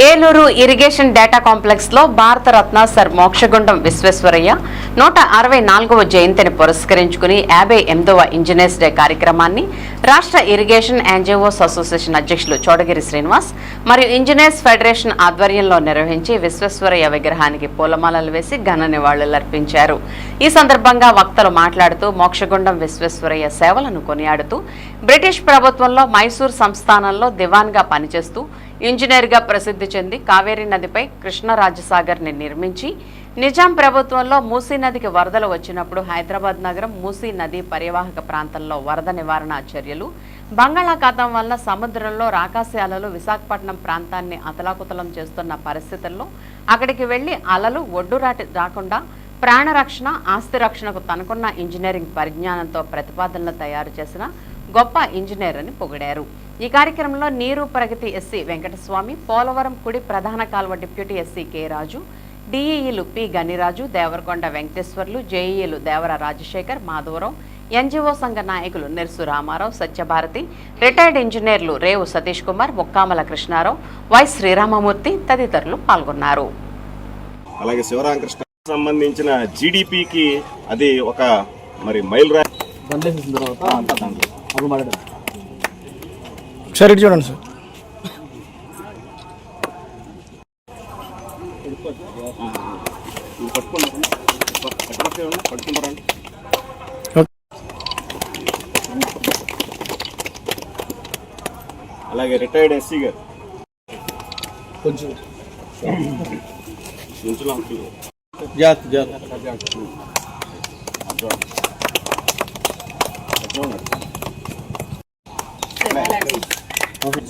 Eluru irrigation data కాంప్లెక్స్లో Bharat Ratna sir Mokshagundam Visvesvaraya నూట అరవై నాలుగవ జయంతిని పురస్కరించుకుని యాభై ఎనిమిదవ ఇంజనీర్స్ డే కార్యక్రమాన్ని రాష్ట్ర ఇరిగేషన్ ఎన్జిఓస్ అసోసియేషన్ అధ్యక్షులు చోడగిరి శ్రీనివాస్ మరియు ఇంజనీర్స్ ఫెడరేషన్ ఆధ్వర్యంలో నిర్వహించి విశ్వేశ్వరయ్య విగ్రహానికి పూలమాలలు వేసి ఘన నివాళులర్పించారు ఈ సందర్భంగా వక్తలు మాట్లాడుతూ మోక్షగుండం విశ్వేశ్వరయ్య సేవలను కొనియాడుతూ బ్రిటిష్ ప్రభుత్వంలో మైసూర్ సంస్థానంలో దివాన్గా పనిచేస్తూ ఇంజనీర్గా ప్రసిద్ధి చెంది కావేరీ నదిపై కృష్ణరాజసాగర్ని నిర్మించి నిజాం ప్రభుత్వంలో మూసీ నదికి వరదలు వచ్చినప్పుడు హైదరాబాద్ నగరం మూసీ నది పరివాహక ప్రాంతంలో వరద నివారణ చర్యలు. బంగాళాఖాతం వల్ల సముద్రంలో రాకాసి అలలు విశాఖపట్నం ప్రాంతాన్ని అతలాకుతలం చేస్తున్న పరిస్థితుల్లో అక్కడికి వెళ్ళి అలలు ఒడ్డురాటి రాకుండా ప్రాణరక్షణ ఆస్తి రక్షణకు తనకున్న ఇంజనీరింగ్ పరిజ్ఞానంతో ప్రతిపాదనలు తయారు చేసిన గొప్ప ఇంజనీర్ అని పొగిడారు. ఈ కార్యక్రమంలో నీరు ప్రగతి ఎస్సీ వెంకటస్వామి పోలవరం కుడి ప్రధాన కాల్వ డిప్యూటీ ఎస్సీ కె రాజు డిఈఈలు పి గనిరాజు దేవరకొండ వెంకటేశ్వర్లు జేఈలు దేవర రాజశేఖర్ మాధవరావు ఎన్జిఓ సంఘ నాయకులు నెర్సు రామారావు సత్యభారతి రిటైర్డ్ ఇంజనీర్లు రేవు సతీష్ కుమార్ ముక్కామల కృష్ణారావు వై శ్రీరామమూర్తి తదితరులు పాల్గొన్నారు. అలాగే శివరామకృష్ణ సంబంధించిన జీడిపికి అది ఒక మరి మైల్ రాయి ఒకసారి ఇటు చూడండి సార్. అలాగే రిటైర్డ్ ఎస్సీ గారు. కొంచెం. జాగ్రత్త జాగ్రత్త.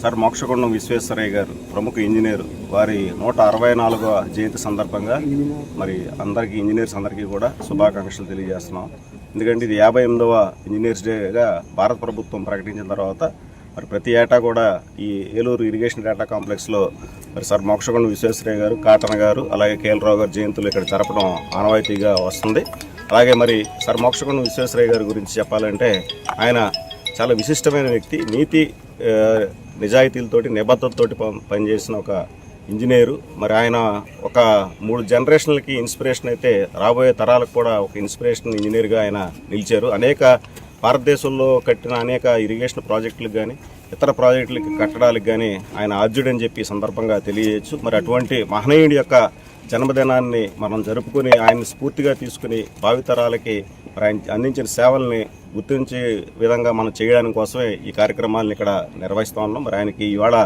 సార్ మోక్షగుండం విశ్వేశ్వరయ్య గారు ప్రముఖ ఇంజనీర్. వారి నూట అరవై నాలుగవ జయంతి సందర్భంగా మరి అందరికీ ఇంజనీర్స్ అందరికీ కూడా శుభాకాంక్షలు తెలియజేస్తున్నాం. ఎందుకంటే ఇది యాభై ఎనిమిదవ ఇంజనీర్స్ డేగా భారత ప్రభుత్వం ప్రకటించిన తర్వాత మరి ప్రతి ఏటా కూడా ఈ ఏలూరు ఇరిగేషన్ డేటా కాంప్లెక్స్లో మరి సార్ మోక్షగుండం విశ్వేశ్వరయ్య గారు కాటన గారు అలాగే కేఎల్ గారు జయంతులు ఇక్కడ జరపడం ఆనవాయితీగా వస్తుంది. అలాగే మరి సార్ మోక్షగుండం విశ్వేశ్వరయ్య గారి గురించి చెప్పాలంటే ఆయన చాలా విశిష్టమైన వ్యక్తి. నీతి నిజాయితీలతోటి నిబద్ధతతోటి పనిచేసిన ఒక ఇంజనీరు. మరి ఆయన ఒక మూడు జనరేషన్లకి ఇన్స్పిరేషన్ అయితే రాబోయే తరాలకు కూడా ఒక ఇన్స్పిరేషన్ ఇంజనీర్గా ఆయన నిలిచారు. అనేక భారతదేశంలో కట్టిన అనేక ఇరిగేషన్ ప్రాజెక్టులకు కానీ ఇతర ప్రాజెక్టులకి కట్టడానికి కానీ ఆయన ఆద్యుడని చెప్పి సందర్భంగా తెలియజేయచ్చు. మరి అటువంటి మహనీయుడి యొక్క జన్మదినాన్ని మనం జరుపుకుని ఆయన్ని స్ఫూర్తిగా తీసుకుని భావితరాలకి ఆయన అందించిన సేవల్ని గుర్తించే విధంగా మనం చేయడానికి కోసమే ఈ కార్యక్రమాలను ఇక్కడ నిర్వహిస్తూ ఉన్నాం. మరి ఆయనకి ఇవాళ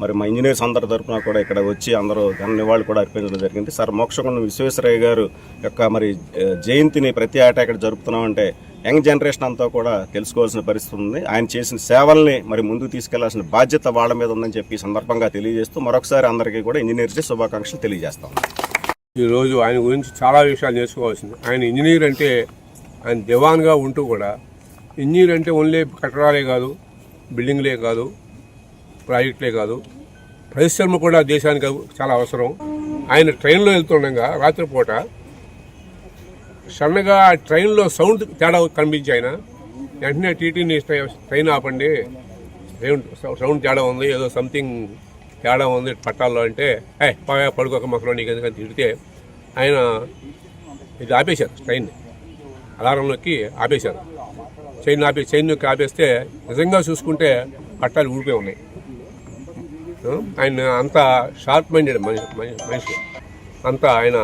మరి మా ఇంజనీర్స్ అందరి తరఫున కూడా ఇక్కడ వచ్చి అందరూ ఘన నివాళులు కూడా అర్పించడం జరిగింది. సార్ మోక్షకొండ విశ్వేశ్వరయ్య గారు యొక్క మరి జయంతిని ప్రతి ఏటా ఇక్కడ జరుపుతున్నామంటే యంగ్ జనరేషన్ అంతా కూడా తెలుసుకోవాల్సిన పరిస్థితి ఉంది. ఆయన చేసిన సేవల్ని మరి ముందుకు తీసుకెళ్ళాల్సిన బాధ్యత వాళ్ళ మీద ఉందని చెప్పి సందర్భంగా తెలియజేస్తూ మరొకసారి అందరికీ కూడా ఇంజనీర్స్ డే శుభాకాంక్షలు తెలియజేస్తాం. ఈరోజు ఆయన గురించి చాలా విషయాలు నేర్చుకోవాల్సింది. ఆయన ఇంజనీర్ అంటే ఆయన దివాన్గా ఉంటూ కూడా ఇంజనీర్ అంటే ఓన్లీ కట్టడాలే కాదు బిల్డింగ్లే కాదు ప్రాజెక్టులే కాదు. పరిశ్రమ కూడా దేశానికి చాలా అవసరం. ఆయన ట్రైన్లో వెళ్తుండగా రాత్రిపూట సన్నగా ఆ ట్రైన్లో సౌండ్ తేడా కనిపించి ఆయన వెంటనే టీటీని ట్రైన్ ఆపండి సౌండ్ సౌండ్ తేడా ఉంది ఏదో సంథింగ్ తేడా ఉంది పట్టాల్లో అంటే ఏ పగా పడుకోక మొక్కలో నీకు ఎందుకని తిడితే ఆయన ఇది ఆపేశారు ట్రైన్ని. అలారంలోకి ఆపేశారు. చైన్ ఆపే చైన్ నొక్కి ఆపేస్తే నిజంగా చూసుకుంటే పట్టాలు ఊడిపోయి ఉన్నాయి. ఆయన అంత షార్ప్ మైండెడ్ మనిషి. అంత అంతా ఆయన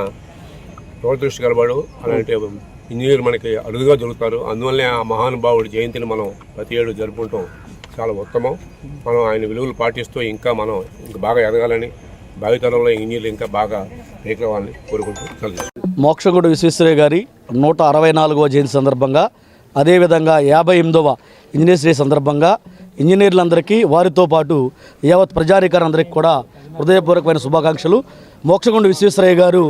దూరదృష్టి కలవాడు అలాంటి ఇంజనీర్ మనకి అరుదుగా దొరుకుతారు. అందువల్లే ఆ మహానుభావుడి జయంతిని మనం ప్రతి ఏడు జరుపుకుంటాం. చాలా ఉత్తమం. మనం ఆయన విలువలు పాటిస్తూ ఇంకా మనం ఇంకా బాగా ఎదగాలని భావితరంలో ఇంజనీర్లు ఇంకా బాగా రేకవాలని కోరుకుంటూ కలిసి మోక్షగుడు విశ్వేశ్వరయ్య గారి నూట అరవై నాలుగవ జయంతి సందర్భంగా అదేవిధంగా యాభై ఎనిమిదవ ఇంజనీర్స్ డే సందర్భంగా ఇంజనీర్లందరికీ వారితో పాటు యావత్ ప్రజానికారందరికీ కూడా హృదయపూర్వకమైన శుభాకాంక్షలు. మోక్షగుండు విశ్వేశ్వరయ్య గారు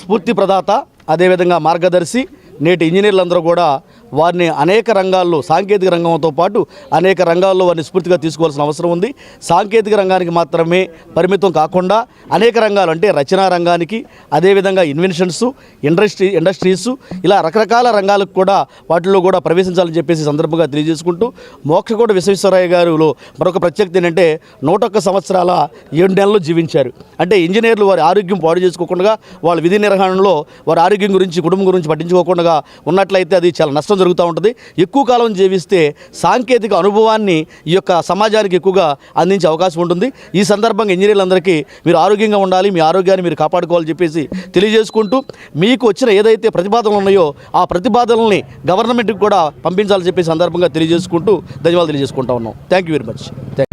స్ఫూర్తి ప్రదాత అదేవిధంగా మార్గదర్శి నేటి ఇంజనీర్లందరూ కూడా వారిని అనేక రంగాల్లో సాంకేతిక రంగంతో పాటు అనేక రంగాల్లో వారిని స్ఫూర్తిగా తీసుకోవాల్సిన అవసరం ఉంది. సాంకేతిక రంగానికి మాత్రమే పరిమితం కాకుండా అనేక రంగాలు అంటే రచనా రంగానికి అదేవిధంగా ఇన్వెన్షన్స్ ఇండస్ట్రీ ఇండస్ట్రీస్ ఇలా రకరకాల రంగాలకు కూడా వాటిల్లో కూడా ప్రవేశించాలని చెప్పేసి సందర్భంగా తెలియజేసుకుంటూ మోక్షకోట విశ్వేశ్వరయ్య గారిలో మరొక ప్రత్యేకత ఏంటంటే నూట ఒక్క సంవత్సరాల ఏడు నెలలు జీవించారు. అంటే ఇంజనీర్లు వారి ఆరోగ్యం పాడు చేసుకోకుండా వాళ్ళ విధి నిర్వహణలో వారి ఆరోగ్యం గురించి కుటుంబం గురించి పట్టించుకోకుండా ఉన్నట్లయితే అది చాలా నష్టం జరుగుతూ ఉంటుంది. ఎక్కువ కాలం జీవిస్తే సాంకేతిక అనుభవాన్ని ఈ యొక్క సమాజానికి ఎక్కువగా అందించే అవకాశం ఉంటుంది. ఈ సందర్భంగా ఇంజనీర్లందరికీ మీరు ఆరోగ్యంగా ఉండాలి మీ ఆరోగ్యాన్ని మీరు కాపాడుకోవాలని చెప్పేసి తెలియజేసుకుంటూ మీకు వచ్చిన ఏదైతే ప్రతిపాదనలు ఉన్నాయో ఆ ప్రతిపాదనల్ని గవర్నమెంట్కి కూడా పంపించాలని చెప్పే సందర్భంగా తెలియజేసుకుంటూ ధన్యవాదాలు తెలియజేసుకుంటా ఉన్నాం. Thank you very much